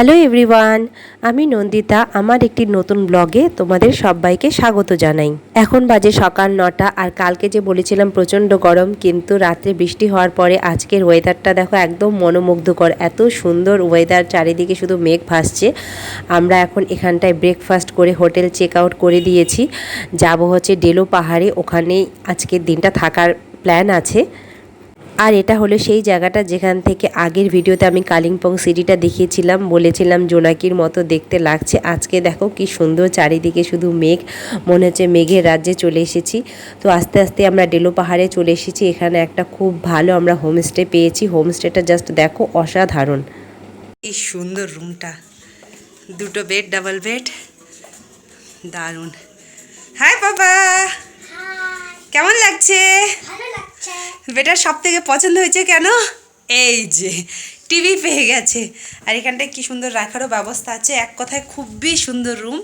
Hello everyone আমি নন্দিতা, আমার একটি নতুন ব্লগে তোমাদের সবাইকে স্বাগত জানাই। এখন বাজে সকাল নটা আর কালকে যে বলেছিলাম প্রচণ্ড গরম, কিন্তু রাত্রে বৃষ্টি হওয়ার পরে আজকের ওয়েদারটা দেখো একদম মনোমুগ্ধকর। এত সুন্দর ওয়েদার চারিদিকে শুধু মেঘ ভাসছে। আমরা এখন এখানটায় ব্রেকফাস্ট করে হোটেল চেক আউট করে দিয়েছি। যাব হচ্ছে ডেলো পাহাড়ে, ওখানেই আজকের দিনটা থাকার প্ল্যান আছে। আর এটা হলো সেই জায়গাটা যেখান থেকে আগের ভিডিওতে আমি কালিম্পং সিটিটা দেখিয়েছিলাম বলেছিলাম জোনাকির মতো দেখতে লাগছে। আজকে দেখো কি সুন্দর চারিদিকে শুধু মেঘ মনে হচ্ছে মেঘের রাজ্যে চলে এসেছি। তো আস্তে আস্তে আমরা ডেলো পাহাড়ে চলে এসেছি এখানে একটা খুব ভালো আমরা হোমস্টে পেয়েছি। হোমস্টেটা জাস্ট দেখো অসাধারণ। এই সুন্দর রুমটা। দুটো বেড ডাবল বেড। দারুণ। হাই বাবা। কেমন লাগছে? বেটার সব থেকে পছন্দ হয়েছে কেন? এই যে টিভি পেয়ে গেছে। আর এখানটায় কি সুন্দর রাখারও ব্যবস্থা আছে। এক কথায় খুবই সুন্দর রুম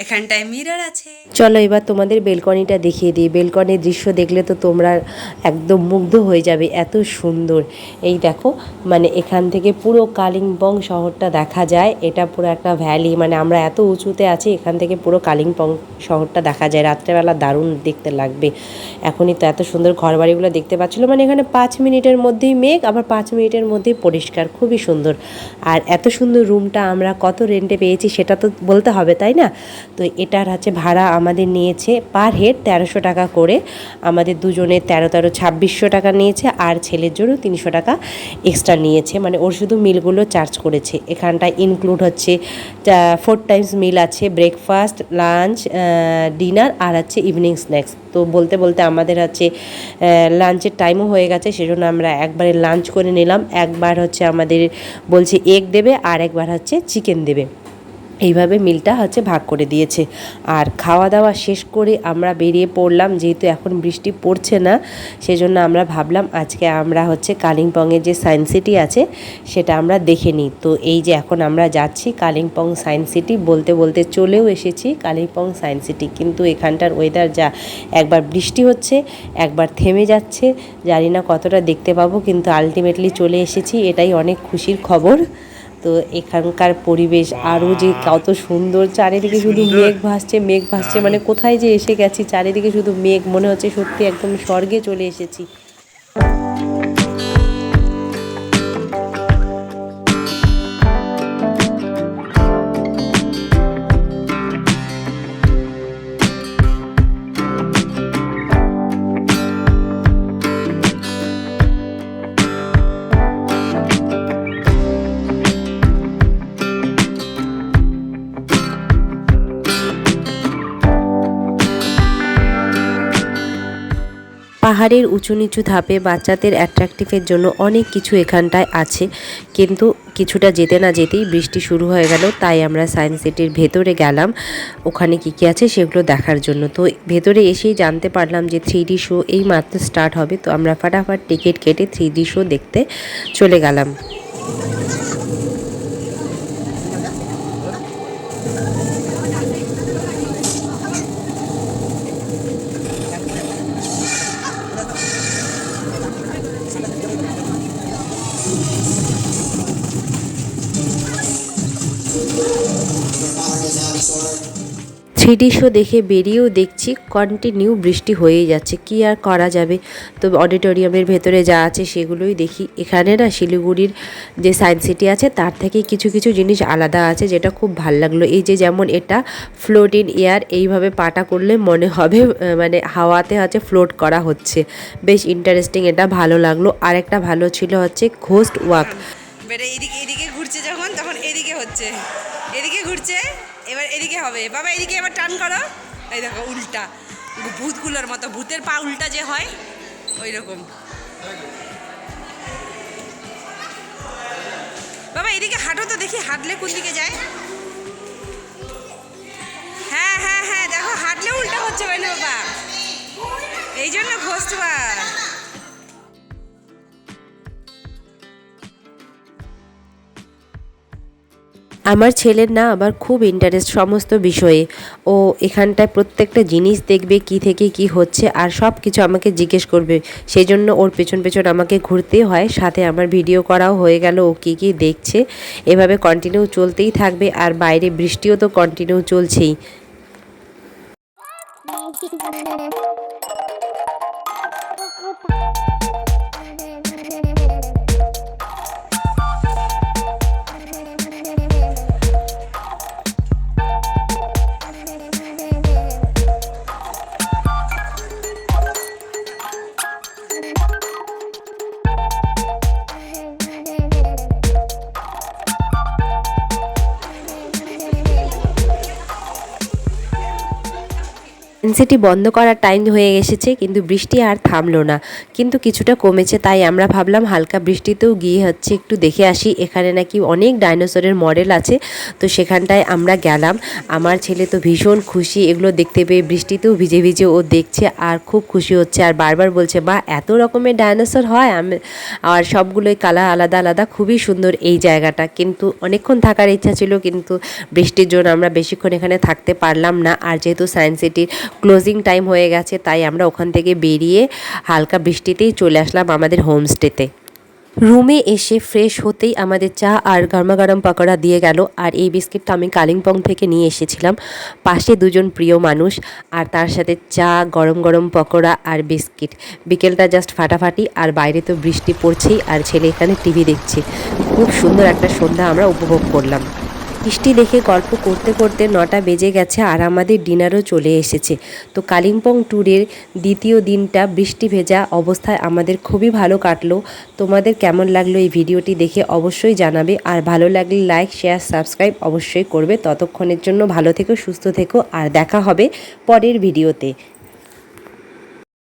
এখানটায় মিরর আছে। চলো এবার তোমাদের বেলকনিটা দেখিয়ে দিই। বেলকনির দৃশ্য দেখলে তো তোমরা একদম মুগ্ধ হয়ে যাবে। এত সুন্দর। এই দেখো মানে এখান থেকে পুরো কালিম্পং শহরটা দেখা যায়। এটা পুরো একটা ভ্যালি মানে আমরা এত উঁচুতে আছি, এখান থেকে পুরো কালিম্পং শহরটা দেখা যায়। রাত্রেবেলা দারুণ দেখতে লাগবে। এখনই তো এত সুন্দর ঘরবাড়িগুলো দেখতে পাচ্ছিলো মানে এখানে পাঁচ মিনিটের মধ্যেই মেঘ, আবার পাঁচ মিনিটের মধ্যেই পরিষ্কার। খুবই সুন্দর। আর এত সুন্দর রুমটা আমরা কত রেন্টে পেয়েছি সেটা তো বলতে হবে, তাই না? তো এটার হচ্ছে ভাড়া আমাদের নিয়েছে পার হেড তেরোশো টাকা করে। আমাদের দুজনের তেরো তেরো ছাব্বিশশো টাকা নিয়েছে আর ছেলের জন্য তিনশো টাকা এক্সট্রা নিয়েছে। মানে ওর শুধু মিলগুলো চার্জ করেছে। এখানটায় ইনক্লুড হচ্ছে ফোর টাইমস মিল আছে ব্রেকফাস্ট লাঞ্চ ডিনার আর হচ্ছে ইভিনিং স্ন্যাক্স তো বলতে বলতে আমাদের হচ্ছে লাঞ্চের টাইমও হয়ে গেছে। সেজন্য আমরা একবারে লাঞ্চ করে নিলাম। একবার হচ্ছে আমাদের বলছে এগ দেবে আর একবার হচ্ছে চিকেন দেবে। এইভাবে মিলটা হচ্ছে ভাগ করে দিয়েছে। আর খাওয়া দাওয়া শেষ করে আমরা বেরিয়ে পড়লাম, যেহেতু এখন বৃষ্টি পড়ছে না, সেজন্য আমরা ভাবলাম আজকে আমরা হচ্ছে কালিম্পংয়ের যে সায়েন্স সিটি আছে, সেটা আমরা দেখে নিই। তো এই যে এখন আমরা যাচ্ছি কালিম্পং সায়েন্স সিটি বলতে বলতে চলেও এসেছি কালিম্পং সায়েন্স সিটি কিন্তু এখানটার ওয়েদার যা, একবার বৃষ্টি হচ্ছে, একবার থেমে যাচ্ছে, জানি না কতটা দেখতে পাবো, কিন্তু আলটিমেটলি চলে এসেছি, এটাই অনেক খুশির খবর। তো এখানকার পরিবেশ আরও যে কত সুন্দর চারিদিকে শুধু মেঘ ভাসছে মেঘ ভাসছে মানে কোথায় যে এসে গেছি চারিদিকে শুধু মেঘ মনে হচ্ছে সত্যি একদম স্বর্গে চলে এসেছি। পাহাড়ের উঁচু নিচু ধাপে বাচ্চাদের অ্যাট্রাকটিভের জন্য অনেক কিছু এখানটায় আছে। কিন্তু কিছুটা যেতে না যেতেই বৃষ্টি শুরু হয়ে গেল, তাই আমরা সায়েন্স সিটির ভেতরে গেলাম। ওখানে কি কি আছে সেগুলো দেখার জন্য। তো ভেতরে এসেই জানতে পারলাম যে থ্রি শো এই মাত্র স্টার্ট হবে। তো আমরা ফাটাফাট টিকিট কেটে থ্রি শো দেখতে চলে গেলাম। থ্রিডি শো দেখে বেরিয়েও দেখছি কন্টিনিউ বৃষ্টি হয়েই যাচ্ছে, কি আর করা যাবে? তো অডিটোরিয়ামের ভেতরে যা আছে সেগুলোই দেখি। এখানে না শিলিগুড়ির যে সায়েন্স সিটি আছে, তার থেকে কিছু কিছু জিনিস আলাদা আছে, যেটা খুব ভালো লাগল। এই যে যেমন এটা ফ্লোট ইন এয়ার এইভাবে পাটা করলে মনে হবে মানে হাওয়াতে হচ্ছে ফ্লোট করা হচ্ছে। বেশ ইন্টারেস্টিং এটা ভালো লাগল। আরেকটা ভালো ছিল হচ্ছে ঘোস্ট ওয়াক এদিকে এদিকে ঘুরছে যখন, তখন এদিকে হচ্ছে। এদিকে ঘুরছে। এবার এদিকে হবে। বাবা, এদিকে এবার টান করো। এই দেখো, উল্টা। ভূতগুলোর মতো, ভূতের পা উল্টা যে হয় ওই রকম বাবা, এদিকে হাঁটো তো, দেখি হাঁটলে কোন দিকে যায়। হ্যাঁ হ্যাঁ হ্যাঁ দেখো, হাঁটলে উল্টা হচ্ছে বলে বাবা। এই জন্য ঘোষবা আমার ছেলের না আবার খুব ইন্টারেস্ট সমস্ত বিষয়ে। ও এখানটায় প্রত্যেকটা জিনিস দেখবে, কি থেকে কি হচ্ছে আর সব কিছু আমাকে জিজ্ঞেস করবে। সেই জন্য ওর পেছন পেছন আমাকে ঘুরতে হয়, সাথে আমার ভিডিও করাও হয়ে গেল, ও কী কী দেখছে। এভাবে কন্টিনিউ চলতেই থাকবে আর বাইরে বৃষ্টিও তো কন্টিনিউ চলছেই। এনসিটি বন্ধ করার টাইম হয়ে এসেছে, কিন্তু বৃষ্টি আর থামলো না। কিন্তু কিছুটা কমেছে, তাই আমরা ভাবলাম হালকা বৃষ্টিতেও গিয়ে হচ্ছে একটু দেখে আসি। এখানে নাকি অনেক ডাইনোসরের মডেল আছে, তো সেখানটায় আমরা গেলাম। আমার ছেলে তো ভীষণ খুশি, এগুলো দেখতে পেয়ে বৃষ্টিতেও ভিজে ভিজে ও দেখছে আর খুব খুশি হচ্ছে আর বারবার বলছে বা এত রকমের ডাইনোসর হয়, আমি আর সবগুলোই কালার আলাদা আলাদা, খুবই সুন্দর এই জায়গাটা। কিন্তু অনেকক্ষণ থাকার ইচ্ছা ছিল, কিন্তু বৃষ্টির জন্য আমরা বেশিক্ষণ এখানে থাকতে পারলাম না। আর যেহেতু সায়েন্স সিটির ক্লোজিং টাইম হয়ে গেছে, তাই আমরা ওখান থেকে বেরিয়ে হালকা বৃষ্টিতেই চলে আসলাম আমাদের হোমস্টেতে রুমে এসে ফ্রেশ হতেই আমাদের চা আর গরমা গরম পকোড়া দিয়ে গেল, আর এই বিস্কিটটা আমি কালিম্পং থেকে নিয়ে এসেছিলাম। পাশে দুজন প্রিয় মানুষ, আর তার সাথে চা, গরম গরম পকোড়া আর বিস্কিট। বিকেলটা জাস্ট ফাটাফাটি, আর বাইরে তো বৃষ্টি পড়ছেই, আর ছেলে এখানে টিভি দেখছে। খুব সুন্দর একটা সন্ধ্যা আমরা উপভোগ করলাম। বৃষ্টি দেখে গল্প করতে করতে নটা বেজে গেছে আর আমাদের ডিনারও চলে এসেছে। তো কালিম্পং ট্যুরের দ্বিতীয় দিনটা বৃষ্টি ভেজা অবস্থায় আমাদের খুবই ভালো কাটলো। তোমাদের কেমন লাগল এই ভিডিওটি দেখে অবশ্যই জানাবে আর ভালো লাগলে লাইক শেয়ার সাবস্ক্রাইব অবশ্যই করবে। ততক্ষণের জন্য ভালো থেকো, সুস্থ থেকো আর দেখা হবে পরের ভিডিওতে।